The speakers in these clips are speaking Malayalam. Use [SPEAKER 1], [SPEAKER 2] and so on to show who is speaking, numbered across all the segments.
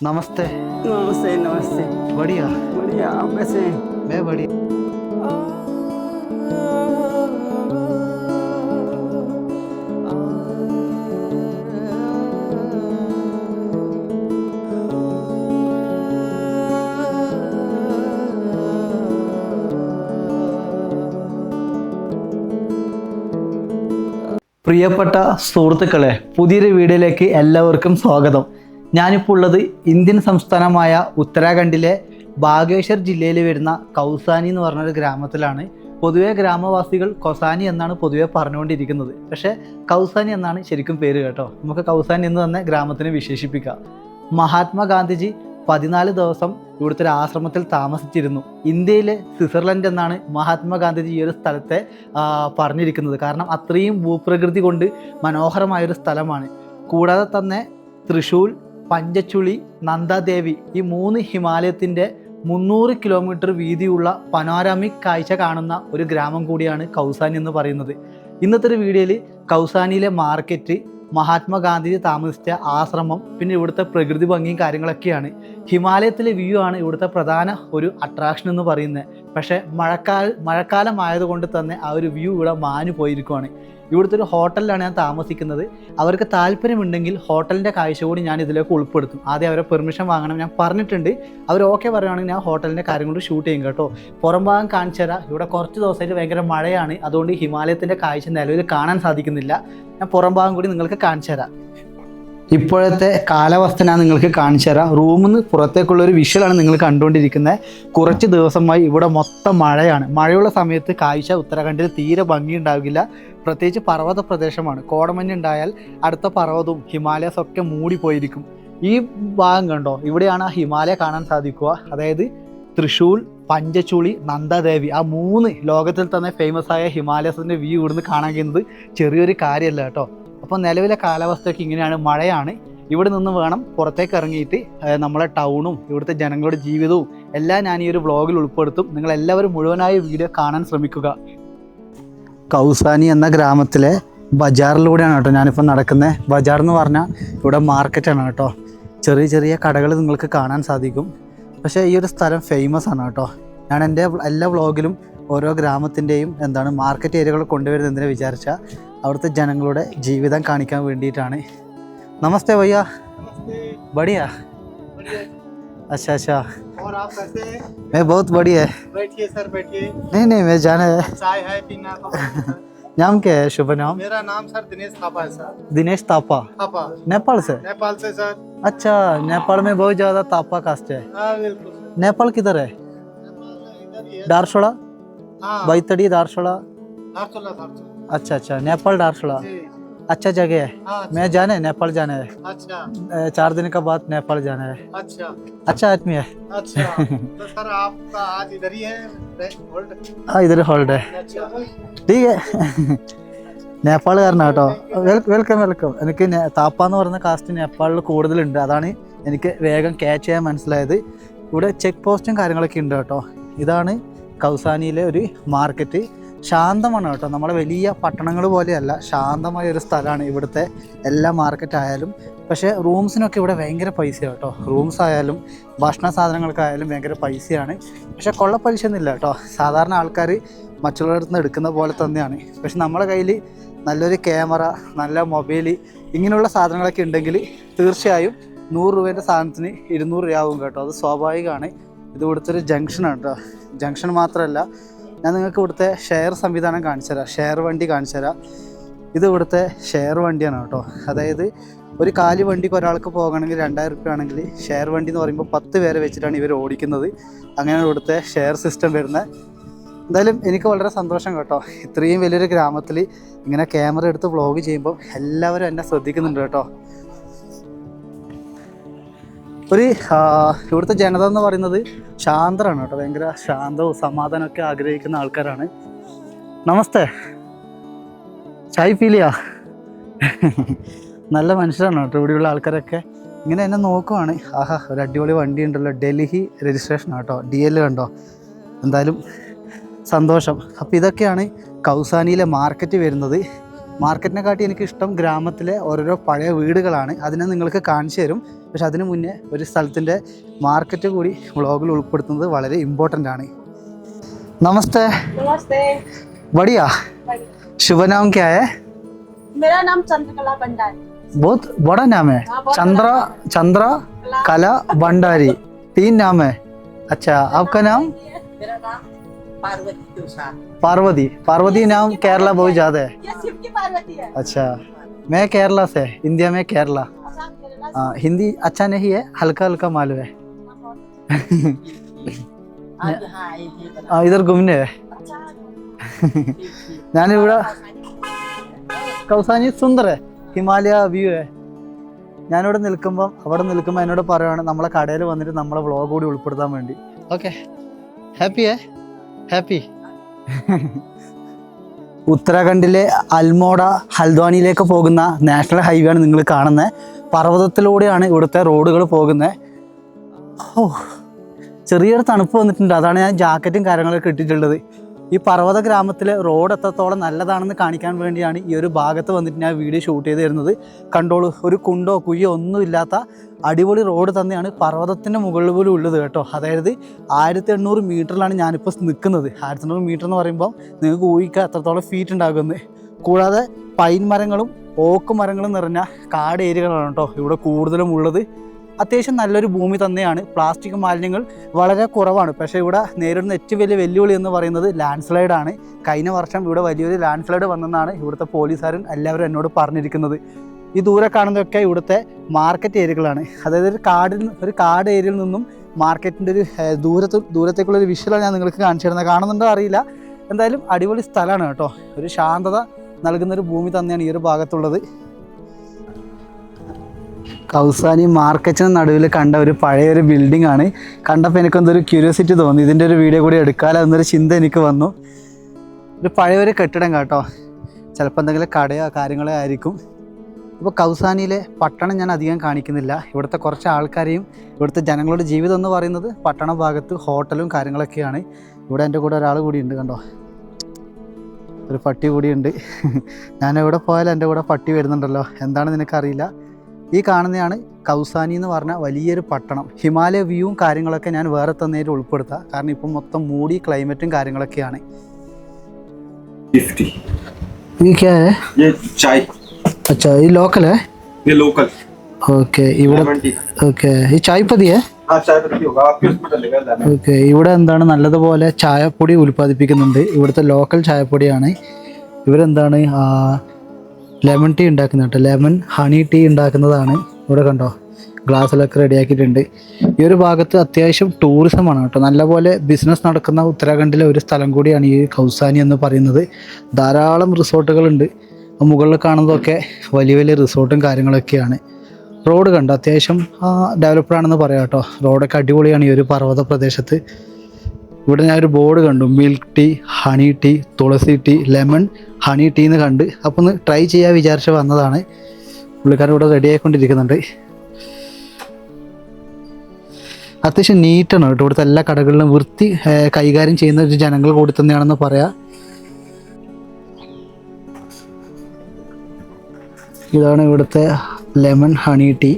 [SPEAKER 1] नमस्ते
[SPEAKER 2] नमस्ते नमस्ते
[SPEAKER 1] बढ़िया
[SPEAKER 2] बढ़िया आप कैसे हैं
[SPEAKER 1] मैं बढ़िया പ്രിയപ്പെട്ട സുഹൃത്തുക്കളെ പുതിയൊരു വീഡിയോയിലേക്ക് എല്ലാവർക്കും സ്വാഗതം ഞാനിപ്പോൾ ഉള്ളത് ഇന്ത്യൻ സംസ്ഥാനമായ ഉത്തരാഖണ്ഡിലെ ബാഗേശ്വർ ജില്ലയിൽ വരുന്ന കൗസാനി എന്ന് പറഞ്ഞൊരു ഗ്രാമത്തിലാണ്. പൊതുവെ ഗ്രാമവാസികൾ കൊസാനി എന്നാണ് പൊതുവെ പറഞ്ഞുകൊണ്ടിരിക്കുന്നത്. പക്ഷേ കൗസാനി എന്നാണ് ശരിക്കും പേര് കേട്ടോ. നമുക്ക് കൗസാനി എന്ന് തന്നെ ഗ്രാമത്തിനെ വിശേഷിപ്പിക്കാം. മഹാത്മാഗാന്ധിജി പതിനാല് ദിവസം ഇവിടുത്തെ ഒരു ആശ്രമത്തിൽ താമസിച്ചിരുന്നു. ഇന്ത്യയിലെ സ്വിറ്റ്സർലൻഡ് എന്നാണ് മഹാത്മാഗാന്ധിജി ഈ ഒരു സ്ഥലത്തെ പറഞ്ഞിരിക്കുന്നത്. കാരണം അത്രയും ഭൂപ്രകൃതി കൊണ്ട് മനോഹരമായൊരു സ്ഥലമാണ്. കൂടാതെ തന്നെ തൃശൂൽ പഞ്ചച്ചുളി നന്ദാദേവി ഈ മൂന്ന് ഹിമാലയത്തിന്റെ മുന്നൂറ് കിലോമീറ്റർ വീതിയുള്ള പനോരാമിക് കാഴ്ച കാണുന്ന ഒരു ഗ്രാമം കൂടിയാണ് കൗസാനി എന്ന് പറയുന്നത്. ഇന്നത്തെ ഒരു വീഡിയോയിൽ കൗസാനിയിലെ മാർക്കറ്റ് മഹാത്മാഗാന്ധി താമസിച്ച ആശ്രമം പിന്നെ ഇവിടുത്തെ പ്രകൃതി ഭംഗിയും കാര്യങ്ങളൊക്കെയാണ്. ഹിമാലയത്തിലെ വ്യൂ ആണ് ഇവിടുത്തെ പ്രധാന ഒരു അട്രാക്ഷൻ എന്ന് പറയുന്നത്. പക്ഷേ മഴക്കാല മഴക്കാലം ആയതുകൊണ്ട് തന്നെ ആ ഒരു വ്യൂ ഇവിടെ മാഞ്ഞു പോയിരിക്കുവാണ്. ഇവിടുത്തെ ഒരു ഹോട്ടലിലാണ് ഞാൻ താമസിക്കുന്നത്. അവർക്ക് താല്പര്യമുണ്ടെങ്കിൽ ഹോട്ടലിന്റെ കാഴ്ച കൂടി ഞാൻ ഇതിലേക്ക് ഉൾപ്പെടുത്തും. ആദ്യം അവരെ പെർമിഷൻ വാങ്ങണം. ഞാൻ പറഞ്ഞിട്ടുണ്ട്. അവർ ഓക്കെ പറയുകയാണെങ്കിൽ ഞാൻ ഹോട്ടലിന്റെ കാര്യം കൊണ്ട് ഷൂട്ട് ചെയ്യും കേട്ടോ. പുറം ഭാഗം കാണിച്ചു തരാം. ഇവിടെ കുറച്ച് ദിവസമായിട്ട് ഭയങ്കര മഴയാണ്. അതുകൊണ്ട് ഹിമാലയത്തിന്റെ കാഴ്ച നിലവിൽ കാണാൻ സാധിക്കുന്നില്ല. ഞാൻ പുറം ഭാഗം കൂടി നിങ്ങൾക്ക് കാണിച്ചു തരാം. ഇപ്പോഴത്തെ കാലാവസ്ഥ ഞാൻ നിങ്ങൾക്ക് കാണിച്ചു തരാം. റൂമിൽ നിന്ന് പുറത്തേക്കുള്ള ഒരു വിഷ്വലാണ് നിങ്ങൾ കണ്ടുകൊണ്ടിരിക്കുന്നത്. കുറച്ച് ദിവസമായി ഇവിടെ മൊത്തം മഴയാണ്. മഴയുള്ള സമയത്ത് കാഴ്ച ഉത്തരാഖണ്ഡിൽ തീരെ ഭംഗിയുണ്ടാവില്ല പ്രത്യേകിച്ച് പർവത പ്രദേശമാണ്. കോടമഞ്ഞുണ്ടായാൽ അടുത്ത പർവതവും ഹിമാലയസ് ഒക്കെ മൂടിപ്പോയിരിക്കും. ഈ ഭാഗം കണ്ടോ? ഇവിടെയാണ് ആ ഹിമാലയ കാണാൻ സാധിക്കുക. അതായത് തൃശ്ശൂർ പഞ്ചച്ചുളി നന്ദാദേവി. ആ മൂന്ന് ലോകത്തിൽ തന്നെ ഫേമസ് ആയ ഹിമാലയസിന്റെ വ്യൂ ഇവിടുന്ന് കാണാൻ കഴിയുന്നത് ചെറിയൊരു കാര്യമല്ല കേട്ടോ. അപ്പോൾ നിലവിലെ കാലാവസ്ഥയൊക്കെ ഇങ്ങനെയാണ്. മഴയാണ്. ഇവിടെ നിന്ന് വേണം പുറത്തേക്ക് ഇറങ്ങിയിട്ട് നമ്മളെ ടൗണും ഇവിടുത്തെ ജനങ്ങളുടെ ജീവിതവും എല്ലാം ഞാൻ ഈ ഒരു വ്ളോഗിൽ ഉൾപ്പെടുത്തും. നിങ്ങൾ എല്ലാവരും മുഴുവനായ വീഡിയോ കാണാൻ ശ്രമിക്കുക. കൗസാനി എന്ന ഗ്രാമത്തിലെ ബജാറിലൂടെയാണ് കേട്ടോ ഞാനിപ്പോൾ നടക്കുന്നത് ബജാർ എന്ന് പറഞ്ഞാൽ ഇവിടെ മാർക്കറ്റാണ് കേട്ടോ. ചെറിയ ചെറിയ കടകൾ നിങ്ങൾക്ക് കാണാൻ സാധിക്കും. പക്ഷേ ഈ ഒരു സ്ഥലം ഫേമസ് ആണ് കേട്ടോ. ഞാൻ എന്റെ എല്ലാ വ്ളോഗിലും ഓരോ ഗ്രാമത്തിന്റെയും എന്താണ് മാർക്കറ്റ് ഏരിയകൾ കൊണ്ടുവരുന്നത് എന്തിനാ വിചാരിച്ചാൽ അവിടുത്തെ ജനങ്ങളുടെ ജീവിതം കാണിക്കാൻ വേണ്ടിയിട്ടാണ് നമസ്തേ ഭയ്യ ബടിയ अच्छा अच्छा
[SPEAKER 2] और आप कैसे हैं
[SPEAKER 1] मैं बहुत बढ़िया है
[SPEAKER 2] बैठिए सर बैठिए
[SPEAKER 1] नहीं नहीं मैं जाना है
[SPEAKER 2] चाय है पीना तो सर।
[SPEAKER 1] नाम क्या है शुभ नाम
[SPEAKER 2] मेरा नाम सर दिनेश थापा है सर
[SPEAKER 1] दिनेश तापा
[SPEAKER 2] थापा
[SPEAKER 1] नेपाल से
[SPEAKER 2] नेपाल से सर
[SPEAKER 1] अच्छा नेपाल में बहुत ज्यादा तापा कास्ट है
[SPEAKER 2] हाँ बिल्कुल सर।
[SPEAKER 1] नेपाल किधर है
[SPEAKER 2] इधर ही है
[SPEAKER 1] डारसोड़ा
[SPEAKER 2] हाँ
[SPEAKER 1] बैतड़ी दारसोड़ा
[SPEAKER 2] धारचूला धारचूला
[SPEAKER 1] अच्छा अच्छा नेपाल डारसोड़ा
[SPEAKER 2] जी
[SPEAKER 1] अच्छा जगह है
[SPEAKER 2] हाँ अच्छा,
[SPEAKER 1] मैं जाना है नेपाल जाना है
[SPEAKER 2] अच्छा
[SPEAKER 1] अ, चार दिन का बाद नेपाल जाना है
[SPEAKER 2] अच्छा
[SPEAKER 1] अच्छा आदमी है
[SPEAKER 2] अच्छा तो सर आपका आज इधर ही है रेस्ट होल्ड
[SPEAKER 1] हाँ इधर हॉल्ड है
[SPEAKER 2] अच्छा
[SPEAKER 1] ठीक है നേപ്പാളുകാരനാ കേട്ടോ വെൽക്കം വെൽക്കം എനിക്ക് നേ- താപ്പ എന്ന് പറയുന്ന കാസ്റ്റ് നേപ്പാളിൽ കൂടുതലുണ്ട് അതാണ് എനിക്ക് വേഗം ക്യാച്ച് ചെയ്യാൻ മനസ്സിലായത് ഇവിടെ ചെക്ക് പോസ്റ്റും കാര്യങ്ങളൊക്കെ ഉണ്ട് കേട്ടോ ഇതാണ് കൗസാനിയിലെ ഒരു മാർക്കറ്റ് ശാന്തമാണ് കേട്ടോ. നമ്മളെ വലിയ പട്ടണങ്ങൾ പോലെയല്ല ശാന്തമായ ഒരു സ്ഥലമാണ് ഇവിടുത്തെ എല്ലാ മാർക്കറ്റ് ആയാലും. പക്ഷേ റൂംസിനൊക്കെ ഇവിടെ ഭയങ്കര പൈസയാണ് കേട്ടോ. റൂംസ് ആയാലും ഭക്ഷണ സാധനങ്ങൾക്കായാലും ഭയങ്കര പൈസയാണ്. പക്ഷേ കൊള്ള പലിശ ഒന്നുമില്ല കേട്ടോ. സാധാരണ ആൾക്കാർ മറ്റുള്ളവരുടെ നിന്ന് എടുക്കുന്ന പോലെ തന്നെയാണ്. പക്ഷെ നമ്മുടെ കയ്യിൽ നല്ലൊരു ക്യാമറ നല്ല മൊബൈൽ ഇങ്ങനെയുള്ള സാധനങ്ങളൊക്കെ ഉണ്ടെങ്കിൽ തീർച്ചയായും നൂറ് രൂപേന്റെ സാധനത്തിന് ഇരുന്നൂറ് രൂപയാവും കേട്ടോ. അത് സ്വാഭാവികമാണ്. ഇത് ഇവിടുത്തെ ഒരു ജംഗ്ഷനാണ് കേട്ടോ. ജംഗ്ഷൻ മാത്രമല്ല ഞാൻ നിങ്ങൾക്ക് ഇവിടുത്തെ ഷെയർ സംവിധാനം കാണിച്ചു തരാം ഷെയർ വണ്ടി കാണിച്ചു തരാം ഇത് ഇവിടുത്തെ ഷെയർ വണ്ടിയാണ് കേട്ടോ. അതായത് ഒരു കാലി വണ്ടിക്ക് ഒരാൾക്ക് പോകണമെങ്കിൽ രണ്ടായിരം റുപ്യ ആണെങ്കിൽ ഷെയർ വണ്ടി എന്ന് പറയുമ്പോൾ പത്ത് പേരെ വെച്ചിട്ടാണ് ഇവർ ഓടിക്കുന്നത്. അങ്ങനെയാണ് ഇവിടുത്തെ ഷെയർ സിസ്റ്റം വരുന്നത്. എന്തായാലും എനിക്ക് വളരെ സന്തോഷം കേട്ടോ. ഇത്രയും വലിയൊരു ഗ്രാമത്തിൽ ഇങ്ങനെ ക്യാമറ എടുത്ത് വ്ളോഗ് ചെയ്യുമ്പോൾ എല്ലാവരും എന്നെ ശ്രദ്ധിക്കുന്നുണ്ട് കേട്ടോ. ഒരു ഇവിടുത്തെ ജനത എന്ന് പറയുന്നത് ശാന്തരാണ് കേട്ടോ. ഭയങ്കര ശാന്തവും സമാധാനമൊക്കെ ആഗ്രഹിക്കുന്ന ആൾക്കാരാണ്. നമസ്തേ. ചായ് ഫീലിയ നല്ല മനുഷ്യരാണ് കേട്ടോ ഇവിടെയുള്ള ആൾക്കാരൊക്കെ. ഇങ്ങനെ എന്നെ നോക്കുവാണ്. ആഹാ ഒരു അടിപൊളി വണ്ടി ഉണ്ടല്ലോ ഡൽഹി രജിസ്ട്രേഷൻ കേട്ടോ. ഡി എൽ കണ്ടോ? എന്തായാലും സന്തോഷം. അപ്പോൾ ഇതൊക്കെയാണ് കൗസാനിയിലെ മാർക്കറ്റ് വരുന്നത്. മാർക്കറ്റിനെ കാട്ടി എനിക്ക് ഇഷ്ടം ഗ്രാമത്തിലെ ഓരോരോ പഴയ വീടുകളാണ് അതിനെ നിങ്ങൾക്ക് കാണിച്ചു തരും പക്ഷെ അതിനു മുന്നേ ഒരു സ്ഥലത്തിൻ്റെ മാർക്കറ്റ് കൂടി വ്ളോഗിൽ ഉൾപ്പെടുത്തുന്നത് വളരെ ഇമ്പോർട്ടൻ്റ് ആണ് നമസ്തേ
[SPEAKER 3] नमस्ते
[SPEAKER 1] बढ़िया शुभ नाम क्या है
[SPEAKER 3] मेरा नाम चंद्रकला भंडारी
[SPEAKER 1] बहुत बड़ा नाम है
[SPEAKER 3] हाँ, बहुत
[SPEAKER 1] चंद्रा चंद्रा कला भंडारी तीन नाम है अच्छा आपका नाम
[SPEAKER 3] मेरा नाम पार्वती तुषार
[SPEAKER 1] पार्वती पार्वती नाम केरला बहुत ज्यादा है
[SPEAKER 3] ये शिव की पार्वती है
[SPEAKER 1] अच्छा मैं केरला से इंडिया में केरला
[SPEAKER 3] आसाम केरला
[SPEAKER 1] हाँ, हिंदी अच्छा नहीं है हल्का हल्का मालूम है
[SPEAKER 3] आज यहाँ आए थे बना-
[SPEAKER 1] हाँ, इधर घूमने है
[SPEAKER 3] अच्छा
[SPEAKER 1] ഞാനിവിടെ കൗസാനി സുന്ദർ ഹിമാലയ വ്യൂ है ഞാനിവിടെ നിൽക്കുമ്പം അവിടെ നിൽക്കുമ്പോൾ എന്നോട് പറയുകയാണ് നമ്മളെ കടയിൽ വന്നിട്ട് നമ്മളെ വ്ളോഗ് കൂടി ഉൾപ്പെടുത്താൻ വേണ്ടി ഓക്കെ ഹാപ്പി ഏ ഹാപ്പി ഉത്തരാഖണ്ഡിലെ അൽമോഡ ഹൽദ്വാനിയിലേക്ക് പോകുന്ന നാഷണൽ ഹൈവേ ആണ് നിങ്ങൾ കാണുന്നത്. പർവതത്തിലൂടെയാണ് ഇവിടുത്തെ റോഡുകൾ പോകുന്നത്. ഓ ചെറിയൊരു തണുപ്പ് വന്നിട്ടുണ്ട്. അതാണ് ഞാൻ ജാക്കറ്റും കാര്യങ്ങളൊക്കെ ഇട്ടിട്ടുള്ളത്. ഈ പർവത ഗ്രാമത്തിലെ റോഡ് എത്രത്തോളം നല്ലതാണെന്ന് കാണിക്കാൻ വേണ്ടിയാണ് ഈ ഒരു ഭാഗത്ത് വന്നിട്ട് ഞാൻ വീഡിയോ ഷൂട്ട് ചെയ്ത് തരുന്നത്. കണ്ടോളൂ ഒരു കുണ്ടോ കുയ്യോ ഒന്നും ഇല്ലാത്ത അടിപൊളി റോഡ് തന്നെയാണ് പർവതത്തിന്റെ മുകളിൽ പോലും ഉള്ളത് കേട്ടോ. അതായത് ആയിരത്തി എണ്ണൂറ് മീറ്ററിലാണ് ഞാനിപ്പോൾ നിൽക്കുന്നത്. ആയിരത്തി എണ്ണൂറ് മീറ്റർ എന്ന് പറയുമ്പോൾ നിങ്ങൾക്ക് ഊഹിക്കുക എത്രത്തോളം ഫീറ്റ് ഉണ്ടാകുന്നത് കൂടാതെ പൈൻ മരങ്ങളും ഓക്ക് മരങ്ങളും നിറഞ്ഞ കാട് ഏരിയകളാണ് കേട്ടോ ഇവിടെ കൂടുതലും ഉള്ളത്. അത്യാവശ്യം നല്ലൊരു ഭൂമി തന്നെയാണ്. പ്ലാസ്റ്റിക് മാലിന്യങ്ങൾ വളരെ കുറവാണ്. പക്ഷേ ഇവിടെ നേരിടുന്ന ഏറ്റവും വലിയ വെല്ലുവിളി എന്ന് പറയുന്നത് ലാൻഡ് സ്ലൈഡ് ആണ്. കഴിഞ്ഞ വർഷം ഇവിടെ വലിയൊരു ലാൻഡ് സ്ലൈഡ് വന്നെന്നാണ് ഇവിടുത്തെ പോലീസുകാരൻ എല്ലാവരും എന്നോട് പറഞ്ഞിരിക്കുന്നത്. ഈ ദൂരെ കാണുന്നതൊക്കെ ഇവിടുത്തെ മാർക്കറ്റ് ഏരിയകളാണ്. അതായത് ഒരു കാടിൽ ഒരു കാട് ഏരിയയിൽ നിന്നും മാർക്കറ്റിന്റെ ഒരു ദൂരത്ത് ദൂരത്തേക്കുള്ള ഒരു വിഷ്വലാണ് ഞാൻ നിങ്ങൾക്ക് കാണിച്ചു തരുന്നത്. കാണുന്നുണ്ടോ അറിയില്ല. എന്തായാലും അടിപൊളി സ്ഥലമാണ് കേട്ടോ. ഒരു ശാന്തത നൽകുന്ന ഒരു ഭൂമി തന്നെയാണ് ഈ ഒരു ഭാഗത്തുള്ളത്. കൗസാനി മാർക്കറ്റിന് നടുവിൽ കണ്ട ഒരു പഴയ ഒരു ബിൽഡിംഗ് ആണ്. കണ്ടപ്പോൾ എനിക്ക് എന്തൊരു ക്യൂരിയോസിറ്റി തോന്നി. ഇതിന്റെ ഒരു വീഡിയോ കൂടി എടുക്കാമല്ലോ എന്നൊരു ചിന്ത എനിക്ക് വന്നു. ഒരു പഴയൊരു കെട്ടിടം കേട്ടോ. ചിലപ്പോൾ എന്തെങ്കിലും കടയോ കാര്യങ്ങളോ ആയിരിക്കും. ഇപ്പോൾ കൗസാനിയിലെ പട്ടണം ഞാൻ അധികം കാണിക്കുന്നില്ല. ഇവിടുത്തെ കുറച്ച് ആൾക്കാരെയും ഇവിടുത്തെ ജനങ്ങളുടെ ജീവിതം എന്ന് പറയുന്നത് പട്ടണ ഭാഗത്ത് ഹോട്ടലും കാര്യങ്ങളൊക്കെയാണ്. ഇവിടെ എന്റെ കൂടെ ഒരാൾ കൂടി ഉണ്ട് കണ്ടോ. ഒരു പട്ടി കൂടിയുണ്ട് ഞാൻ എവിടെ പോയാലും എന്റെ കൂടെ പട്ടി വരുന്നുണ്ടല്ലോ. എന്താണെന്ന് നിനക്കറിയില്ല ഈ കാണുന്നതാണ് കൗസാനി എന്ന് പറഞ്ഞ വലിയൊരു പട്ടണം ഹിമാലയ വ്യൂവും കാര്യങ്ങളൊക്കെ ഞാൻ വേറെ തന്നേലും ഉൾപ്പെടുത്താം കാരണം ഇപ്പം മൊത്തം മൂടി ക്ലൈമറ്റും കാര്യങ്ങളൊക്കെയാണ്
[SPEAKER 2] फिफ्टी
[SPEAKER 1] ഈ ക്യാ ഹേ?
[SPEAKER 2] ये चाय
[SPEAKER 1] അച്ഛാ ഈ ലോക്കൽ है
[SPEAKER 2] ये लोकल
[SPEAKER 1] ഓക്കെ ഇവിടെ
[SPEAKER 2] लेमन टी
[SPEAKER 1] ഓക്കെ ഈ ചായപ്പതിയേ
[SPEAKER 2] हाँ चाय पत्ती होगा आपके उसमें डलेगा लेमन
[SPEAKER 1] ഓക്കെ ഇവിടെ എന്താണ് നല്ലതുപോലെ ചായപ്പൊടി ഉൽപ്പാദിപ്പിക്കുന്നുണ്ട് ഇവിടുത്തെ ലോക്കൽ ചായപ്പൊടിയാണ് ഇവരെന്താണ് ആ, ലെമൺ ടീ ഉണ്ടാക്കുന്ന കേട്ടോ. ലെമൺ ഹണി ടീ ഉണ്ടാക്കുന്നതാണ്. ഇവിടെ കണ്ടോ? ഗ്ലാസ്സിലൊക്കെ റെഡിയാക്കിയിട്ടുണ്ട് ഈ ഒരു ഭാഗത്ത് അത്യാവശ്യം ടൂറിസമാണ് കേട്ടോ. നല്ലപോലെ ബിസിനസ് നടക്കുന്ന ഉത്തരാഖണ്ഡിലെ ഒരു സ്ഥലം കൂടിയാണ് ഈ കൗസാനി എന്ന് പറയുന്നത്. ധാരാളം റിസോർട്ടുകളുണ്ട്. മുകളിൽ കാണുന്നതൊക്കെ വലിയ വലിയ റിസോർട്ടും കാര്യങ്ങളൊക്കെയാണ്. റോഡ് കണ്ടോ? അത്യാവശ്യം ഡെവലപ്ഡ് ആണെന്ന് പറയാം കേട്ടോ. റോഡൊക്കെ അടിപൊളിയാണ് ഈ ഒരു പർവത പ്രദേശത്ത്. ഇവിടെ ഞാൻ ഒരു ബോർഡ് കണ്ടു. Milk tea honey tea tulsi tea lemon honey tea എന്ന് കണ്ട്. അപ്പോൾ ഒന്ന് ട്രൈ ചെയ്യാൻ വിചാരിച്ച് വന്നതാണ്. പുള്ളിക്കാരൻ ഇവിടെ റെഡി ആയിക്കൊണ്ടിരിക്കുന്നുണ്ട്. അത്യാവശ്യം നീറ്റാണ് കേട്ടോ. ഇവിടുത്തെ എല്ലാ കടകളിലും വൃത്തി കൈകാര്യം ചെയ്യുന്ന ഒരു ജനങ്ങൾ കൂടി തന്നെയാണെന്ന് പറയാം. ഇതാണ് ഇവിടുത്തെ ലെമൺ ഹണി ടീ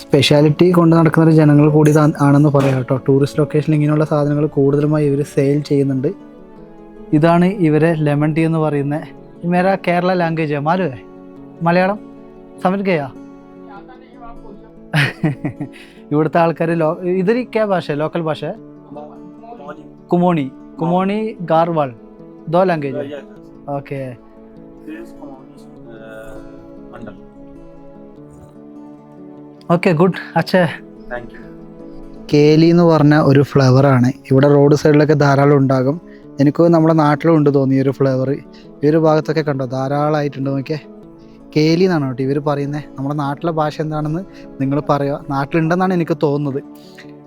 [SPEAKER 1] സ്പെഷ്യാലിറ്റി കൊണ്ട് നടക്കുന്ന ഒരു ജനങ്ങൾ കൂടി ആണെന്ന് പറയാം കേട്ടോ. ടൂറിസ്റ്റ് ലൊക്കേഷനിൽ ഇങ്ങനെയുള്ള സാധനങ്ങൾ കൂടുതലുമായി ഇവർ സെയിൽ ചെയ്യുന്നുണ്ട്. ഇതാണ് ഇവരെ ലെമൺ ടീ എന്ന് പറയുന്നത് മേരാ കേരള ലാംഗ്വേജ് മാലു മലയാളം? സമരിക്കയാ ഇവിടുത്തെ ആൾക്കാർ ലോ ഇതൊരു ക്യാ ഭാഷ ലോക്കൽ ഭാഷ കുമോണി. കുമോണി ഗാർവാൾ. ദോ ലാംഗ്വേജ് ഓക്കെ ഓക്കെ ഗുഡ് അച്ഛേ. കേലി എന്ന് പറഞ്ഞ ഒരു ഫ്ലവർ ആണ്. ഇവിടെ റോഡ് സൈഡിലൊക്കെ ധാരാളം ഉണ്ടാകും. എനിക്ക് നമ്മുടെ നാട്ടിലും ഉണ്ട് തോന്നി ഈ ഒരു ഫ്ലേവർ ഈ ഒരു ഭാഗത്തൊക്കെ കണ്ടോ? ധാരാളമായിട്ടുണ്ട് നോക്കിയേ. കേലി എന്നാണ് കേട്ടോ ഇവർ പറയുന്നത് നമ്മുടെ നാട്ടിലെ ഭാഷ എന്താണെന്ന് നിങ്ങൾ പറയുക. നാട്ടിലുണ്ടെന്നാണ് എനിക്ക് തോന്നുന്നത്.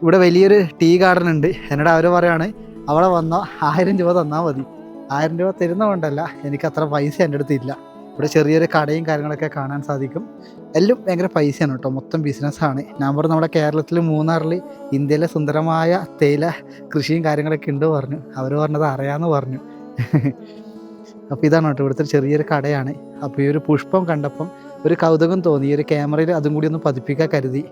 [SPEAKER 1] ഇവിടെ വലിയൊരു ടീ ഗാർഡൻ ഉണ്ട്. എന്നോട് അവർ പറയാണ് അവിടെ വന്നാൽ ആയിരം രൂപ തന്നാൽ മതി. ആയിരം രൂപ തരുന്ന കൊണ്ടല്ല എനിക്ക് അത്ര പൈസ എന്റെ അടുത്ത് ഇല്ല. ഇവിടെ ചെറിയൊരു കടയും കാര്യങ്ങളൊക്കെ കാണാൻ സാധിക്കും. എല്ലാം ഭയങ്കര പൈസയാണ് കേട്ടോ. മൊത്തം ബിസിനസ്സാണ് ഞാൻ പറഞ്ഞു നമ്മുടെ കേരളത്തിൽ മൂന്നാറിൽ ഇന്ത്യയിലെ സുന്ദരമായ തേയില കൃഷിയും കാര്യങ്ങളൊക്കെ ഉണ്ട് പറഞ്ഞു. അവർ പറഞ്ഞത് അറിയാമെന്ന് പറഞ്ഞു. അപ്പോൾ ഇതാണ് കേട്ടോ ഇവിടുത്തെ ചെറിയൊരു കടയാണ്. അപ്പോൾ ഈ ഒരു പുഷ്പം കണ്ടപ്പം ഒരു കൗതുകം തോന്നി. ഈ ഒരു ക്യാമറയിൽ അതും കൂടി ഒന്ന് പതിപ്പിക്കാൻ കരുതി.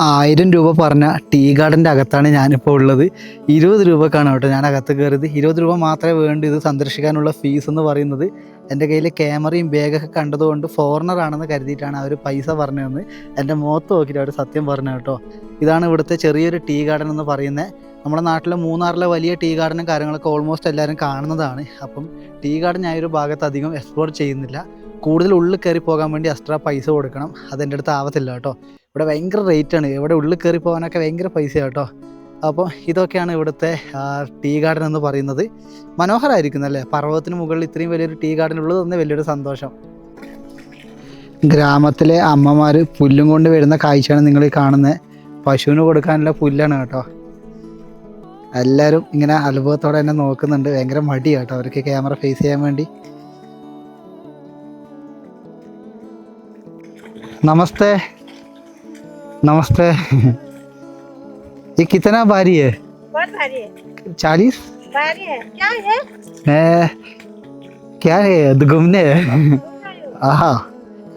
[SPEAKER 1] ആയിരം രൂപ പറഞ്ഞ ടീ ഗാർഡന്റെ അകത്താണ് ഞാനിപ്പോൾ ഉള്ളത്. ഇരുപത് രൂപക്കാണ് കേട്ടോ ഞാൻ അകത്ത് കയറിയത് ഇരുപത് രൂപ മാത്രമേ വേണ്ടൂ ഇത് സന്ദർശിക്കാനുള്ള ഫീസ് എന്ന് പറയുന്നത്. എന്റെ കയ്യിൽ ക്യാമറയും ബാഗൊക്കെ കണ്ടതുകൊണ്ട് ഫോറിനർ ആണെന്ന് കരുതിയിട്ടാണ് അവർ പൈസ പറഞ്ഞതെന്ന് എന്റെ മുഖത്ത് നോക്കിയിട്ട് അവർ സത്യം പറഞ്ഞു കേട്ടോ. ഇതാണ് ഇവിടുത്തെ ചെറിയൊരു ടീ ഗാർഡൻ എന്ന് പറയുന്നത്. നമ്മുടെ നാട്ടിലെ മൂന്നാറിലെ വലിയ ടീ ഗാർഡനും കാര്യങ്ങളൊക്കെ ഓൾമോസ്റ്റ് എല്ലാവരും കാണുന്നതാണ്. അപ്പം ടീ ഗാർഡൻ ഞാൻ ഒരു ഭാഗത്ത് അധികം എക്സ്പ്ലോർ ചെയ്യുന്നില്ല. കൂടുതൽ ഉള്ളിൽ കയറി പോകാൻ വേണ്ടി എക്സ്ട്രാ പൈസ കൊടുക്കണം. അതെന്റെ അടുത്ത് ആവത്തില്ല കേട്ടോ. ഇവിടെ ഭയങ്കര റേറ്റാണ് ഇവിടെ ഉള്ളിൽ കയറി പോകാനൊക്കെ ഭയങ്കര പൈസ കേട്ടോ അപ്പോൾ ഇതൊക്കെയാണ് ഇവിടുത്തെ ടീ ഗാർഡൻ എന്ന് പറയുന്നത്. മനോഹരമായിരിക്കും അല്ലേ? പർവതത്തിന് മുകളിൽ ഇത്രയും വലിയൊരു ടീ ഗാർഡൻ ഉള്ളത് തന്നെ വലിയൊരു സന്തോഷം. ഗ്രാമത്തിലെ അമ്മമാർ പുല്ലും കൊണ്ട് വരുന്ന കാഴ്ചയാണ് നിങ്ങൾ കാണുന്നത് പശുവിന് കൊടുക്കാനുള്ള പുല്ലാണ് കേട്ടോ. എല്ലാവരും ഇങ്ങനെ അത്ഭുതത്തോടെ തന്നെ നോക്കുന്നുണ്ട്. ഭയങ്കര മടി കേട്ടോ അവർക്ക് ക്യാമറ ഫേസ് ചെയ്യാൻ വേണ്ടി. നമസ്തേ. नमस्ते ये कितना भारी है
[SPEAKER 4] बहुत भारी है
[SPEAKER 1] चालीस
[SPEAKER 4] भारी है क्या है
[SPEAKER 1] क्या है तो घूमने है हाँ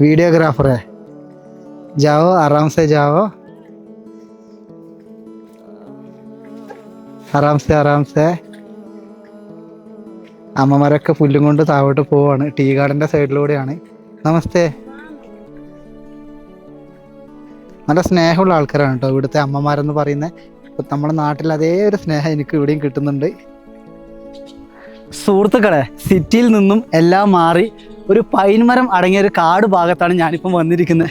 [SPEAKER 1] वीडियोग्राफर है जाओ आराम से जाओ ആറാം സെ ആറാം സെ അമ്മമാരൊക്കെ പുല്ലും കൊണ്ട് താഴോട്ട് പോവാണ് ടീ ഗാർഡന്റെ സൈഡിലൂടെയാണ് നമസ്തേ നല്ല സ്നേഹമുള്ള ആൾക്കാരാണ് കേട്ടോ ഇവിടുത്തെ അമ്മമാരെന്ന് പറയുന്നത് ഇപ്പം നമ്മുടെ നാട്ടിൽ അതേ ഒരു സ്നേഹം എനിക്ക് ഇവിടെയും കിട്ടുന്നുണ്ട്. സുഹൃത്തുക്കളെ സിറ്റിയിൽ നിന്നും എല്ലാം മാറി ഒരു പൈൻമരം അടങ്ങിയ ഒരു കാട് ഭാഗത്താണ് ഞാനിപ്പം വന്നിരിക്കുന്നത്.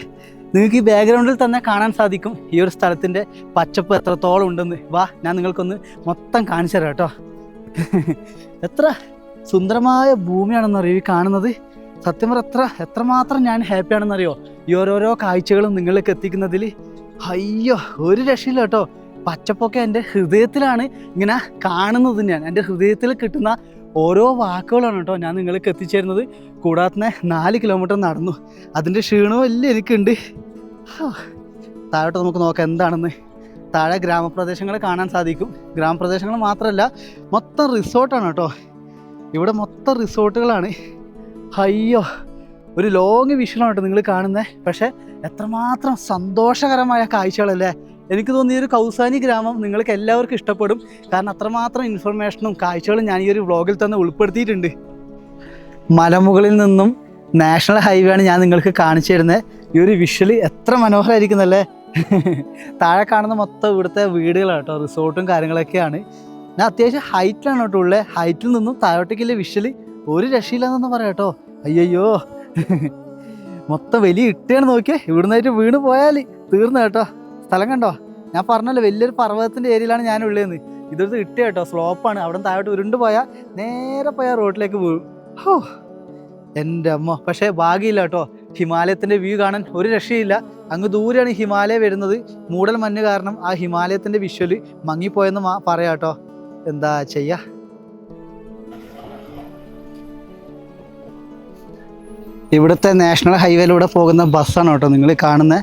[SPEAKER 1] നിങ്ങൾക്ക് ഈ ബാക്ക്ഗ്രൗണ്ടിൽ തന്നെ കാണാൻ സാധിക്കും. ഈ ഒരു സ്ഥലത്തിന്റെ പച്ചപ്പ് എത്രത്തോളം ഉണ്ടെന്ന്. വാ ഞാൻ നിങ്ങൾക്കൊന്ന് മൊത്തം കാണിച്ചു തരാം കേട്ടോ. എത്ര സുന്ദരമായ ഭൂമിയാണെന്നറിയോ ഈ കാണുന്നത്? സത്യം എത്ര എത്രമാത്രം ഞാൻ ഹാപ്പിയാണെന്നറിയോ ഈ ഓരോരോ കാഴ്ചകളും നിങ്ങളിലേക്ക് എത്തിക്കുന്നതിൽ അയ്യോ ഒരു രക്ഷയില്ല കേട്ടോ. പച്ചപ്പൊക്കെ എന്റെ ഹൃദയത്തിലാണ് ഇങ്ങനെ കാണുന്നത് ഞാൻ. എന്റെ ഹൃദയത്തിൽ കിട്ടുന്ന ഓരോ വാക്കുകളാണ് കേട്ടോ ഞാൻ നിങ്ങൾക്ക് എത്തിച്ചേരുന്നത്. കൂടാതെ നാല് കിലോമീറ്റർ നടന്നു. അതിന്റെ ക്ഷീണവും എല്ലാം എനിക്കുണ്ട്. താഴോട്ട് നമുക്ക് നോക്കാം എന്താണെന്ന്. താഴെ ഗ്രാമപ്രദേശങ്ങൾ കാണാൻ സാധിക്കും. ഗ്രാമപ്രദേശങ്ങൾ മാത്രമല്ല മൊത്തം റിസോർട്ടാണ് കേട്ടോ. ഇവിടെ മൊത്തം റിസോർട്ടുകളാണ്. അയ്യോ ഒരു ലോങ് വിഷനാണ് കേട്ടോ നിങ്ങൾ കാണുന്നത് പക്ഷേ എത്രമാത്രം സന്തോഷകരമായ കാഴ്ചകളല്ലേ? എനിക്ക് തോന്നി ഒരു കൗസാനി ഗ്രാമം നിങ്ങൾക്ക് എല്ലാവർക്കും ഇഷ്ടപ്പെടും. കാരണം അത്രമാത്രം ഇൻഫർമേഷനും കാഴ്ചകളും ഞാൻ ഈ ഒരു വ്ളോഗിൽ തന്നെ ഉൾപ്പെടുത്തിയിട്ടുണ്ട്. മലമുകളിൽ നിന്നും നാഷണൽ ഹൈവേ ആണ് ഞാൻ നിങ്ങൾക്ക് കാണിച്ചു തരുന്നത് ഈ ഒരു വിഷ്വൽ എത്ര മനോഹരമായിരിക്കുന്നല്ലേ താഴെ കാണുന്ന മൊത്തം ഇവിടുത്തെ വീടുകളാണ് കേട്ടോ റിസോർട്ടും കാര്യങ്ങളൊക്കെയാണ്. ഞാൻ അത്യാവശ്യം ഹൈറ്റിലാണ് കേട്ടോ ഉള്ളത് ഹൈറ്റിൽ നിന്നും താഴോട്ടേക്കുള്ള വിഷ്വൽ ഒരു രക്ഷയില്ലെന്നൊന്ന് പറയാം കേട്ടോ. അയ്യോ മൊത്തം വലിയ ഇട്ടയാണ് നോക്കിയേ. ഇവിടുന്നായിട്ട് വീണ് പോയാൽ തീർന്നു കേട്ടോ. സ്ഥലം കണ്ടോ? ഞാൻ പറഞ്ഞല്ലോ വലിയൊരു പർവതത്തിന്റെ ഏരിയയിലാണ് ഞാൻ ഉള്ളതെന്ന് ഇതൊരു ഇട്ട കേട്ടോ. സ്ലോപ്പാണ് അവിടെ താഴോട്ട് ഉരുണ്ട് പോയാൽ നേരെ പോയാൽ റോഡിലേക്ക് പോകും ഹോ. എന്റെ അമ്മ. പക്ഷേ ഭാഗ്യമില്ല കേട്ടോ. ഹിമാലയത്തിന്റെ വ്യൂ കാണാൻ ഒരു രക്ഷയില്ല. അങ്ങ് ദൂരെയാണ് ഹിമാലയ വരുന്നത്. മൂടൽ മഞ്ഞ് കാരണം ആ ഹിമാലയത്തിന്റെ വിഷ്വൽ മങ്ങിപ്പോയെന്ന് പറയാം കേട്ടോ. എന്താ ചെയ്യാ? ഇവിടുത്തെ നാഷണൽ ഹൈവേയിലൂടെ പോകുന്ന ബസ്സാണ് കേട്ടോ നിങ്ങൾ കാണുന്നത്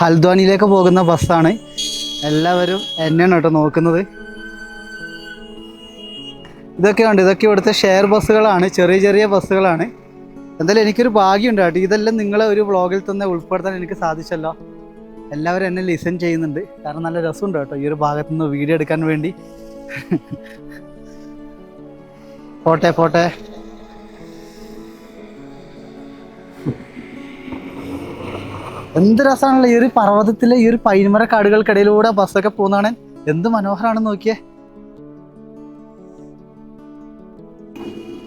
[SPEAKER 1] ഹൽദ്വാനിയിലേക്ക് പോകുന്ന ബസ്സാണ്. എല്ലാവരും എന്നെയാണ് കേട്ടോ നോക്കുന്നത്. ഇതൊക്കെ ഉണ്ട് ഇതൊക്കെ ഇവിടുത്തെ ഷെയർ ബസ്സുകളാണ്. ചെറിയ ചെറിയ ബസ്സുകളാണ്. എന്തായാലും എനിക്കൊരു ഭാഗ്യമുണ്ട് കേട്ടോ. ഇതെല്ലാം നിങ്ങളെ ഒരു വ്ളോഗിൽ തന്നെ ഉൾപ്പെടുത്താൻ എനിക്ക് സാധിച്ചല്ലോ. എല്ലാവരും എന്നെ ലിസൺ ചെയ്യുന്നുണ്ട്. കാരണം നല്ല രസമുണ്ട് കേട്ടോ ഈ ഒരു ഭാഗത്തു നിന്ന് വീഡിയോ എടുക്കാൻ വേണ്ടി. പോട്ടെ പോട്ടെ. എന്ത് രസമാണല്ലോ ഈ ഒരു പർവതത്തിലെ ഈ ഒരു പൈൻമര കാടുകൾക്കിടയിലൂടെ ബസ്സൊക്കെ പോകുന്നതാണ്. എന്ത് മനോഹരമാണെന്ന് നോക്കിയേ.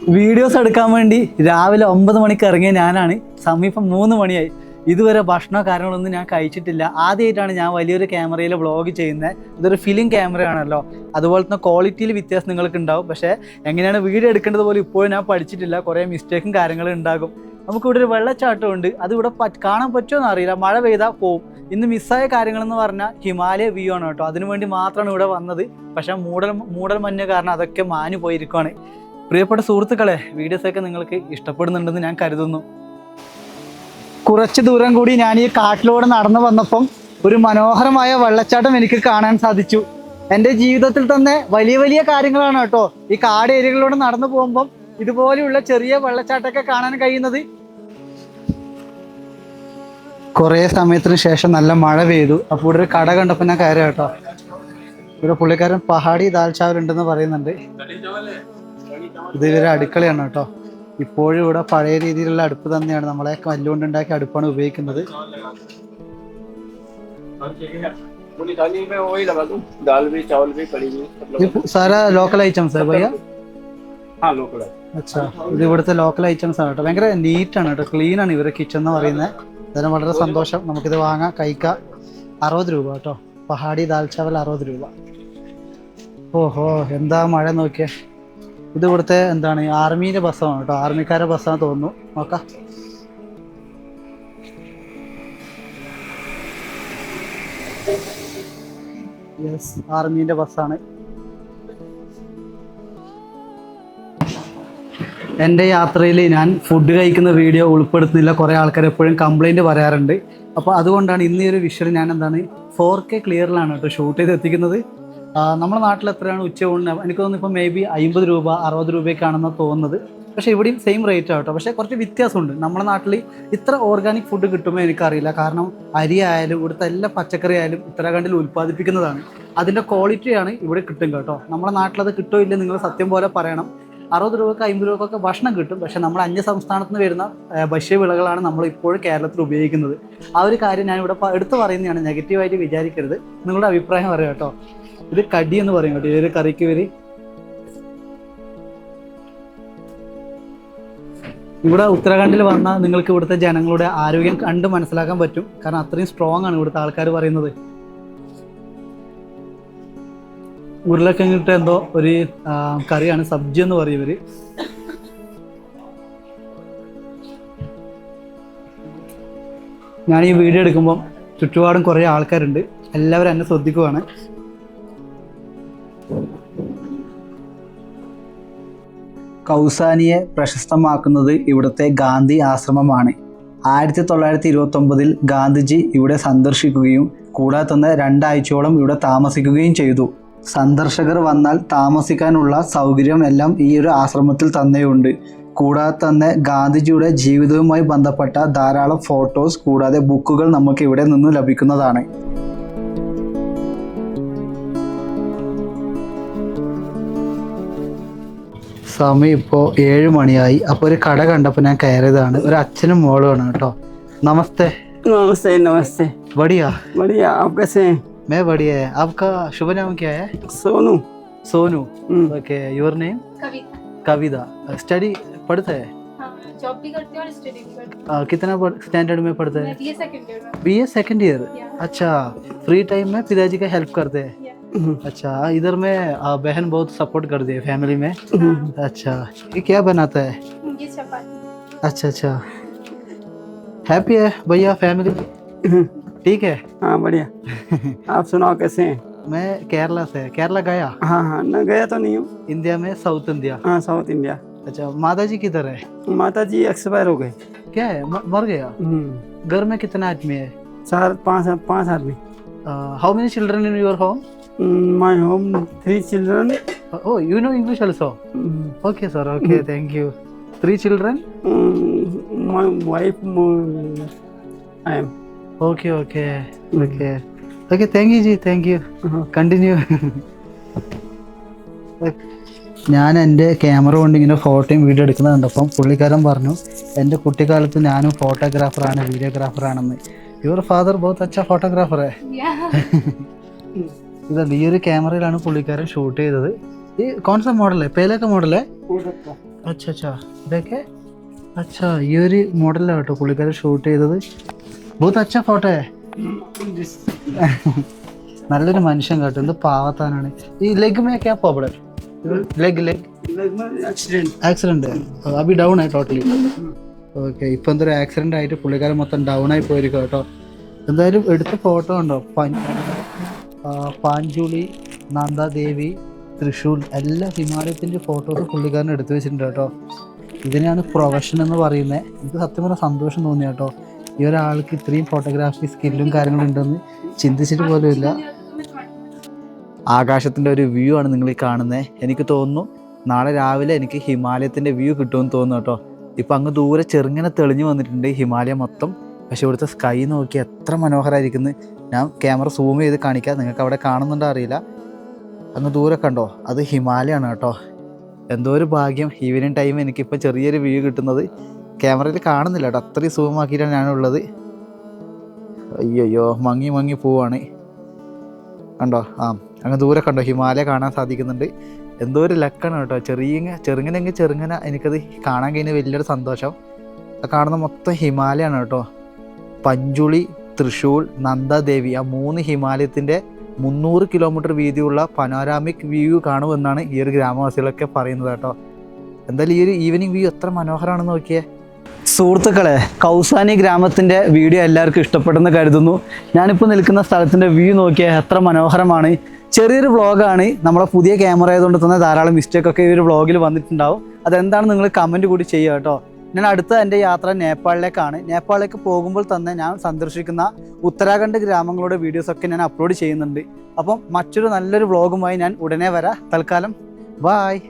[SPEAKER 1] വീഡിയോസ് എടുക്കാൻ വേണ്ടി രാവിലെ ഒമ്പത് മണിക്ക് ഇറങ്ങിയ ഞാനാണ്. സമീപം മൂന്ന് മണിയായി. ഇതുവരെ ഭക്ഷണമോ കാര്യങ്ങളൊന്നും ഞാൻ കഴിച്ചിട്ടില്ല. ആദ്യമായിട്ടാണ് ഞാൻ വലിയൊരു ക്യാമറയിൽ വ്ളോഗ് ചെയ്യുന്നത് ഇതൊരു ഫിലിം ക്യാമറയാണല്ലോ. അതുപോലെ തന്നെ ക്വാളിറ്റിയിൽ വ്യത്യാസം നിങ്ങൾക്ക് ഉണ്ടാവും പക്ഷേ എങ്ങനെയാണ് വീഡിയോ എടുക്കേണ്ടത് പോലും ഇപ്പോഴും ഞാൻ പഠിച്ചിട്ടില്ല. കുറേ മിസ്റ്റേക്കും കാര്യങ്ങളും ഉണ്ടാകും. നമുക്കിവിടെ ഒരു വെള്ളച്ചാട്ടം ഉണ്ട്. അത് ഇവിടെ കാണാൻ പറ്റുമോ അറിയില്ല. മഴ പെയ്താൽ പോവും. ഇന്ന് മിസ്സായ കാര്യങ്ങളെന്ന് പറഞ്ഞാൽ ഹിമാലയ വ്യൂ ആണ് കേട്ടോ. അതിനു വേണ്ടി മാത്രമാണ് ഇവിടെ വന്നത്. പക്ഷേ മൂടൽ മൂടൽ മഞ്ഞ് കാരണം അതൊക്കെ മാഞ്ഞു പോയിരിക്കുവാണ്. പ്രിയപ്പെട്ട സുഹൃത്തുക്കളെ വീഡിയോസൊക്കെ നിങ്ങൾക്ക് ഇഷ്ടപ്പെടുന്നുണ്ടെന്ന് ഞാൻ കരുതുന്നു. കുറച്ച് ദൂരം കൂടി ഞാൻ ഈ കാട്ടിലൂടെ നടന്നു വന്നപ്പം ഒരു മനോഹരമായ വെള്ളച്ചാട്ടം എനിക്ക് കാണാൻ സാധിച്ചു. എന്റെ ജീവിതത്തിൽ തന്നെ വലിയ വലിയ കാര്യങ്ങളാണ് കേട്ടോ ഈ കാട് ഏരിയകളിലൂടെ നടന്നു പോകുമ്പം ഇതുപോലെയുള്ള ചെറിയ വെള്ളച്ചാട്ടമൊക്കെ കാണാൻ കഴിയുന്നത്. കുറേ സമയത്തിന് ശേഷം നല്ല മഴ പെയ്തു. അപ്പോൾ ഇവിടെ ഒരു കട കണ്ടപ്പോൾ ഞാൻ കയറി കേട്ടോ. ഇവിടെ പുള്ളിക്കാരൻ പഹാടി ദാൽ ചാവൽ ഉണ്ടെന്ന് പറയുന്നുണ്ട്. ഇത് ഇവരുടെ അടുക്കളയാണ് കേട്ടോ. ഇപ്പോഴും ഇവിടെ പഴയ രീതിയിലുള്ള അടുപ്പ് തന്നെയാണ്. നമ്മളെ കല്ലുകൊണ്ടുണ്ടാക്കിയ അടുപ്പാണ് ഉപയോഗിക്കുന്നത്. സാറാ ലോക്കൽ ഐറ്റംസ് ഭയ്യ അച്ഛാ ഇത് ഇവിടുത്തെ ലോക്കൽ ഐറ്റംസ് ആണ് കേട്ടോ. ഭയങ്കര നീറ്റ് ആണ് കേട്ടോ. ക്ലീൻ ആണ് ഇവരുടെ കിച്ചൺ എന്ന് പറയുന്നത്. അതിന് വളരെ സന്തോഷം. നമുക്കിത് വാങ്ങാം. കഴിക്കാം. അറുപത് രൂപ കേട്ടോ. പഹാടി ദാൽ ചാവൽ അറുപത് രൂപ. ഓഹോ എന്താ മഴ നോക്കിയേ? ഇത് ഇവിടുത്തെ എന്താണ് ആർമീന്റെ ബസ്സാണ് കേട്ടോ. ആർമിക്കാരുടെ ബസ്സാണ് തോന്നുന്നു. നോക്കാം. യെസ് ആർമീന്റെ ബസ്സാണ്. എന്റെ യാത്രയിൽ ഞാൻ ഫുഡ് കഴിക്കുന്ന വീഡിയോ ഉൾപ്പെടുത്തുന്നില്ല. കുറേ ആൾക്കാർ എപ്പോഴും കംപ്ലൈന്റ് പറയാറുണ്ട്. അപ്പോൾ അതുകൊണ്ടാണ് ഇന്ന് ഈ ഒരു വിഷ്വൽ ഞാൻ എന്താണ് ഫോർ കെ ക്ലിയറിലാണ് കേട്ടോ ഷൂട്ട് ചെയ്ത് എത്തിക്കുന്നത്. നമ്മുടെ നാട്ടിൽ എത്രയാണ് ഉച്ചയൂണിന്? എനിക്ക് തോന്നുന്നു ഇപ്പോൾ മേ ബി അമ്പത് രൂപ അറുപത് രൂപയ്ക്കാണെന്ന് തോന്നുന്നത്. പക്ഷേ ഇവിടെയും സെയിം റേറ്റ് ആട്ടോ പക്ഷേ കുറച്ച് വ്യത്യാസമുണ്ട്. നമ്മുടെ നാട്ടിൽ ഇത്ര ഓർഗാനിക് ഫുഡ് കിട്ടുമ്പോൾ എനിക്കറിയില്ല. കാരണം അരി ആയാലും ഇവിടുത്തെ എല്ലാ പച്ചക്കറി ആയാലും ഉത്തരാഖണ്ഡിൽ ഉൽപ്പാദിപ്പിക്കുന്നതാണ്. അതിന്റെ ക്വാളിറ്റിയാണ് ഇവിടെ കിട്ടും കേട്ടോ. നമ്മുടെ നാട്ടിലത് കിട്ടോ ഇല്ല നിങ്ങൾ സത്യം പോലെ പറയണം. അറുപത് രൂപക്ക് അമ്പത് രൂപക്കൊക്കെ ഭക്ഷണം കിട്ടും. പക്ഷെ നമ്മൾ അന്യ സംസ്ഥാനത്ത് നിന്ന് വരുന്ന ഭക്ഷ്യ ഭക്ഷ്യവിളകളാണ് നമ്മൾ ഇപ്പോഴും കേരളത്തിൽ ഉപയോഗിക്കുന്നത്. ആ ഒരു കാര്യം ഞാൻ ഇവിടെ എടുത്തു പറയുന്നതാണ്. നെഗറ്റീവായിട്ട് വിചാരിക്കരുത്. നിങ്ങളുടെ അഭിപ്രായം പറയാം കേട്ടോ. ഇത് കടി എന്ന് പറയും കേട്ടോ ഇതൊരു കറിക്ക് വരി ഇവിടെ ഉത്തരാഖണ്ഡിൽ വന്നാൽ നിങ്ങൾക്ക് ഇവിടുത്തെ ജനങ്ങളുടെ ആരോഗ്യം കണ്ട് മനസ്സിലാക്കാൻ പറ്റും. കാരണം അത്രയും സ്ട്രോങ് ആണ് ഇവിടുത്തെ ആൾക്കാർ പറയുന്നത്. ഉരുളക്കിഴങ്ങിട്ട് എന്തോ ഒരു കറിയാണ് സബ്ജി എന്ന് പറയും ഇവർ. ഞാൻ ഈ വീഡിയോ എടുക്കുമ്പോൾ ചുറ്റുപാടും കുറേ ആൾക്കാരുണ്ട്. എല്ലാവരും എന്നെ ശ്രദ്ധിക്കുവാണ്. കൗസാനിയെ പ്രശസ്തമാക്കുന്നത് ഇവിടുത്തെ ഗാന്ധി ആശ്രമമാണ്. ആയിരത്തി തൊള്ളായിരത്തി ഇരുപത്തി ഒമ്പതിൽ ഗാന്ധിജി ഇവിടെ സന്ദർശിക്കുകയും കൂടാതെ തന്നെ രണ്ടാഴ്ചയോളം ഇവിടെ താമസിക്കുകയും ചെയ്തു. സന്ദർശകർ വന്നാൽ താമസിക്കാനുള്ള സൗകര്യം എല്ലാം ഈ ഒരു ആശ്രമത്തിൽ തന്നെയുണ്ട്. കൂടാതെ തന്നെ ഗാന്ധിജിയുടെ ജീവിതവുമായി ബന്ധപ്പെട്ട ധാരാളം ഫോട്ടോസ് കൂടാതെ ബുക്കുകൾ നമുക്ക് ഇവിടെ നിന്ന് ലഭിക്കുന്നതാണ്. സമയം ഇപ്പോൾ ഏഴ് മണിയായി അപ്പോൾ ഒരു കട കണ്ടപ്പോൾ ഞാൻ കയറിയതാണ് ഒരു അച്ഛനും മോളുമാണ് കേട്ടോ നമസ്തേ
[SPEAKER 5] नमस्ते नमस्ते
[SPEAKER 1] बढ़िया
[SPEAKER 5] बढ़िया आप कैसे हैं
[SPEAKER 1] मैं बढ़िया है आपका शुभ नाम क्या है
[SPEAKER 5] Sonu
[SPEAKER 1] Sonu
[SPEAKER 5] hmm,
[SPEAKER 1] okay your name
[SPEAKER 6] Kavita
[SPEAKER 1] Kavita study पढ़ते हैं
[SPEAKER 6] हाँ जॉब भी करती हूँ और स्टडी भी करती हूँ
[SPEAKER 1] आ, कितना स्टैंडर्ड में पढ़ते
[SPEAKER 6] मैं
[SPEAKER 1] हैं
[SPEAKER 6] बी ए सेकेंड ईयर में
[SPEAKER 1] B A second year
[SPEAKER 6] Yeah.
[SPEAKER 1] अच्छा फ्री टाइम में पिताजी का हेल्प करते हैं
[SPEAKER 6] Yeah.
[SPEAKER 1] अच्छा इधर में आ, बहन बहुत सपोर्ट कर दी है फैमिली में।
[SPEAKER 5] हम्म,
[SPEAKER 1] अच्छा ये क्या बनाता है?
[SPEAKER 6] ये चपाती।
[SPEAKER 1] अच्छा अच्छा। हैप्पी है भैया फैमिली
[SPEAKER 5] हम्म,
[SPEAKER 1] ठीक है?
[SPEAKER 5] हाँ बढ़िया। आप सुनाओ कैसे हैं?
[SPEAKER 1] मैं केरला से केरला गया?
[SPEAKER 5] हाँ हाँ न गया तो नहीं हूँ।
[SPEAKER 1] इंडिया में साउथ इंडिया
[SPEAKER 5] हाँ साउथ इंडिया
[SPEAKER 1] अच्छा माता जी किधर है?
[SPEAKER 5] माता जी एक्सपायर हो गए
[SPEAKER 1] क्या है? म- मर गया?
[SPEAKER 5] हम्म,
[SPEAKER 1] घर में कितना आदमी है?
[SPEAKER 5] चार पाँच पाँच आदमी।
[SPEAKER 1] Uh, how many children in your
[SPEAKER 5] home? Mm, my home, three children.
[SPEAKER 1] Uh, oh, you know English also? Mm. Okay, sir. Okay, mm. thank you. Three children?
[SPEAKER 5] Mm, my wife, my, I am.
[SPEAKER 1] Okay, okay. Mm. Okay. Okay, thank you, Ji. Thank you. Uh-huh. Continue. ഞാൻ എന്റെ ക്യാമറ കൊണ്ട് ഇങ്ങനെ ഫോട്ടോയും വീഡിയോ എടുക്കുന്നുണ്ട് അപ്പം പുള്ളിക്കാരൻ പറഞ്ഞു എന്റെ കുട്ടിക്കാലത്ത് ഞാനും ഫോട്ടോഗ്രാഫറാണ് വീഡിയോഗ്രാഫറാണെന്ന് യുവർ ഫാദർ ബഹുത് അച്ഛ ഫോട്ടോഗ്രാഫർ ഇതല്ല ഈ ഒരു ക്യാമറയിലാണ് പുള്ളിക്കാരൻ ഷൂട്ട് ചെയ്തത്. ഈ കോൺസെപ്റ്റ് മോഡലേ പേലൊക്കെ മോഡലേ അച്ഛ അച്ഛാ. ഇതൊക്കെ? അച്ഛാ ഈ ഒരു മോഡലാണ് കേട്ടോ പുള്ളിക്കാരൻ ഷൂട്ട് ചെയ്തത്. ബഹുത് അച്ഛ ഫോട്ടോ നല്ലൊരു മനുഷ്യൻ കേട്ടോ. എന്ത് പാവത്താനാണ്. ഈ ലെഗ് മേ ക്യാ പ്രോബ്ലം ലെഗ് ലെഗ് ആക്സിഡന്റ് അബി ഡൗൺ ആയി ടോട്ടലി ഓക്കെ ഇപ്പൊ എന്തൊരു ആക്സിഡന്റ് ആയിട്ട് പുള്ളിക്കാരൻ മൊത്തം ഡൗൺ ആയി പോയിരിക്കും കേട്ടോ. എന്തായാലും എടുത്ത ഫോട്ടോ ഉണ്ടോ പാഞ്ചുളി നന്ദാദേവി തൃശ്ശൂർ എല്ലാ ഹിമാലയത്തിന്റെ ഫോട്ടോസ് പുള്ളിക്കാരൻ എടുത്തു വെച്ചിട്ടുണ്ട് കേട്ടോ. ഇതിനെയാണ് പ്രൊഫഷൻ എന്ന് പറയുന്നത് എനിക്ക് സത്യം പറഞ്ഞാൽ സന്തോഷം തോന്നി കേട്ടോ. ഈ ഒരാൾക്ക് ഇത്രയും ഫോട്ടോഗ്രാഫി സ്കില്ലും കാര്യങ്ങളും ഉണ്ടെന്ന് ചിന്തിച്ചിട്ട് പോലും ഇല്ല. ആകാശത്തിന്റെ ഒരു വ്യൂ ആണ് നിങ്ങൾ ഈ കാണുന്നത് എനിക്ക് തോന്നുന്നു നാളെ രാവിലെ എനിക്ക് ഹിമാലയത്തിന്റെ വ്യൂ കിട്ടുമെന്ന് തോന്നുന്നു കേട്ടോ. ഇപ്പം അങ്ങ് ദൂരെ ചെറുങ്ങനെ തെളിഞ്ഞു വന്നിട്ടുണ്ട് ഹിമാലയം മൊത്തം. പക്ഷേ ഇവിടുത്തെ സ്കൈ നോക്കി എത്ര മനോഹരമായിരിക്കുന്നു ഞാൻ ക്യാമറ സൂം ചെയ്ത് കാണിക്കാം. നിങ്ങൾക്ക് അവിടെ കാണുന്നുണ്ടോ അറിയില്ല. അങ്ങ് ദൂരെ കണ്ടോ? അത് ഹിമാലയമാണ് കേട്ടോ. എന്തോ ഒരു ഭാഗ്യം. ഈവനിങ് ടൈം എനിക്കിപ്പോൾ ചെറിയൊരു വ്യൂ കിട്ടുന്നത്. ക്യാമറയിൽ കാണുന്നില്ല കേട്ടോ. അത്രയും സൂം ആക്കിയിട്ടാണ് ഞാനുള്ളത്. അയ്യോ മങ്ങി മങ്ങി പോവാണ്. കണ്ടോ? ആ അങ്ങ് ദൂരെ കണ്ടോ? ഹിമാലയ കാണാൻ സാധിക്കുന്നുണ്ട്. എന്തോ ഒരു ലക്കാണ് കേട്ടോ. ചെറിയ ചെറുങ്ങനെങ്കിൽ ചെറുങ്ങനെ എനിക്കത് കാണാൻ കഴിഞ്ഞ വലിയൊരു സന്തോഷം. കാണുന്ന മൊത്തം ഹിമാലയാണ് കേട്ടോ. പഞ്ചുളി തൃശ്ശൂർ നന്ദദേവി ആ മൂന്ന് ഹിമാലയത്തിന്റെ മുന്നൂറ് കിലോമീറ്റർ വീതിയുള്ള പനോരാമിക് വ്യൂ കാണുമെന്നാണ് ഈ ഒരു ഗ്രാമവാസികളൊക്കെ പറയുന്നത് കേട്ടോ. എന്തായാലും ഈ ഒരു ഈവനിങ് വ്യൂ എത്ര മനോഹരമാണെന്ന് നോക്കിയേ. സുഹൃത്തുക്കളെ കൗസാനി ഗ്രാമത്തിന്റെ വീഡിയോ എല്ലാവർക്കും ഇഷ്ടപ്പെട്ടെന്ന് കരുതുന്നു. ഞാനിപ്പോൾ നിൽക്കുന്ന സ്ഥലത്തിന്റെ വ്യൂ നോക്കിയാൽ എത്ര മനോഹരമാണ്. ചെറിയൊരു വ്ളോഗാണ്. നമ്മളെ പുതിയ ക്യാമറ ആയതുകൊണ്ട് തന്നെ ധാരാളം മിസ്റ്റേക്ക് ഒക്കെ ഈ ഒരു വ്ളോഗിൽ വന്നിട്ടുണ്ടാവും. അതെന്താണ് നിങ്ങൾ കമന്റ് കൂടി ചെയ്യുക കേട്ടോ. ഞാൻ അടുത്ത എന്റെ യാത്ര നേപ്പാളിലേക്കാണ്. നേപ്പാളിലേക്ക് പോകുമ്പോൾ തന്നെ ഞാൻ സന്ദർശിക്കുന്ന ഉത്തരാഖണ്ഡ് ഗ്രാമങ്ങളുടെ വീഡിയോസൊക്കെ ഞാൻ അപ്ലോഡ് ചെയ്യുന്നുണ്ട്. അപ്പം മറ്റൊരു നല്ലൊരു വ്ളോഗുമായി ഞാൻ ഉടനെ വരാം. തൽക്കാലം ബായ്